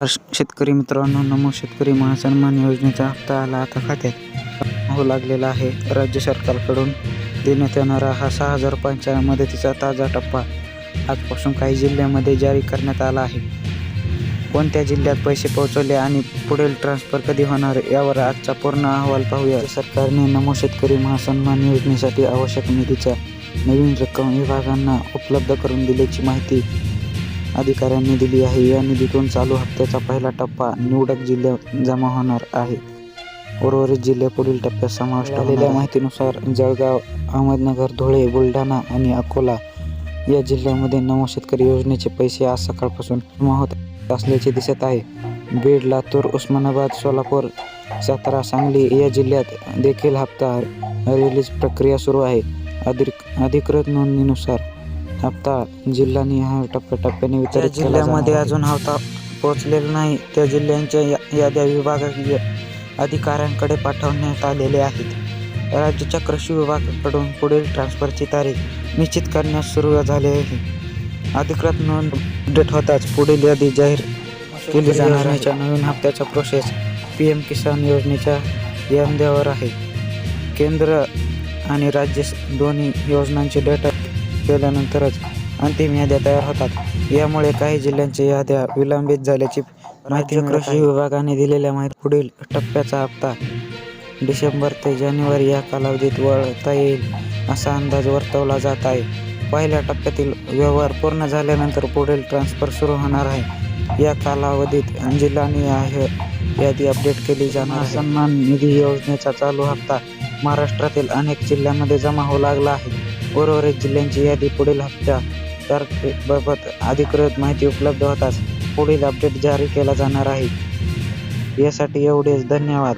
शेतकरी मित्रांनो नमो शेतकरी महासन्मान योजनेचा हप्ता आला आता खात्यात. होऊ लागलेला आहे. राज्य सरकारकडून देण्यात येणारा हा सहा हजार रुपयांच्या मदतीचा ताजा टप्पा आजपासून काही जिल्ह्यामध्ये जारी करण्यात आला आहे. कोणत्या जिल्ह्यात पैसे पोहोचवले आणि पुढील ट्रान्सफर कधी होणार यावर आजचा पूर्ण अहवाल पाहूया. सरकारने नमो शेतकरी महासन्मान योजनेसाठी आवश्यक निधीच्या नवीन रक्कम विभागांना उपलब्ध करून दिल्याची माहिती अधिकाऱ्यांनी दिली आहे. या निधीतून चालू हप्त्याचा पहिला टप्पा निवडक जिल्ह्यात जमा होणार आहे. उर्वरित जिल्हे पुढील टप्प्यात समाविष्ट झालेल्या माहितीनुसार जळगाव अहमदनगर धुळे बुलढाणा आणि अकोला या जिल्ह्यामध्ये नमो शेतकरी योजनेचे पैसे आज सकाळपासून जमा होत असल्याचे दिसत आहे. बीड लातूर उस्मानाबाद सोलापूर सातारा सांगली या जिल्ह्यात देखील हप्ता रिलीज प्रक्रिया सुरू आहे. अधिक अधिकृत नोंदणीनुसार हप्ता जिल्हानिहाय टप्प्याटप्प्याने वितरित जिल्ह्यामध्ये अजून हप्ता पोहोचलेला नाही. त्या जिल्ह्यांच्या या- याद्या विभागीय अधिकाऱ्यांकडे पाठवण्यात आलेले आहेत. राज्याच्या कृषी विभागाकडून पुढील ट्रान्सफरची तारीख निश्चित करण्यास सुरू झाली आहे. अधिकृत नोंद अपडेट होताच पुढील यादी जाहीर केली जाणार आहे. नवीन हप्त्याचा प्रोसेस पी एम किसान योजनेच्या याद्यावर आहे. केंद्र आणि राज्य स- दोन्ही योजनांचे डेटा केल्यानंतरच अंतिम याद्या तयार होतात. यामुळे काही जिल्ह्यांच्या याद्या विलंबित झाल्याची माहिती कृषी विभागाने दिलेल्या माहिती पुढील टप्प्याचा हप्ता डिसेंबर ते जानेवारी या कालावधीत वळता येईल असा अंदाज वर्तवला जात आहे. पहिल्या टप्प्यातील व्यवहार पूर्ण झाल्यानंतर पुढील ट्रान्सफर सुरू होणार आहे. या कालावधीत जिल्हानिहाय यादी अपडेट केली जाणार आहे. सन्मान निधी योजनेचा चालू हप्ता महाराष्ट्रातील अनेक जिल्ह्यांमध्ये जमा होऊ लागला आहे. उर्वरित जिल्ह्यांची यादी पुढील हप्त्या तारखेबाबत अधिकृत माहिती उपलब्ध होताच पुढील अपडेट जारी केला जाणार आहे. यासाठी एवढेच. धन्यवाद.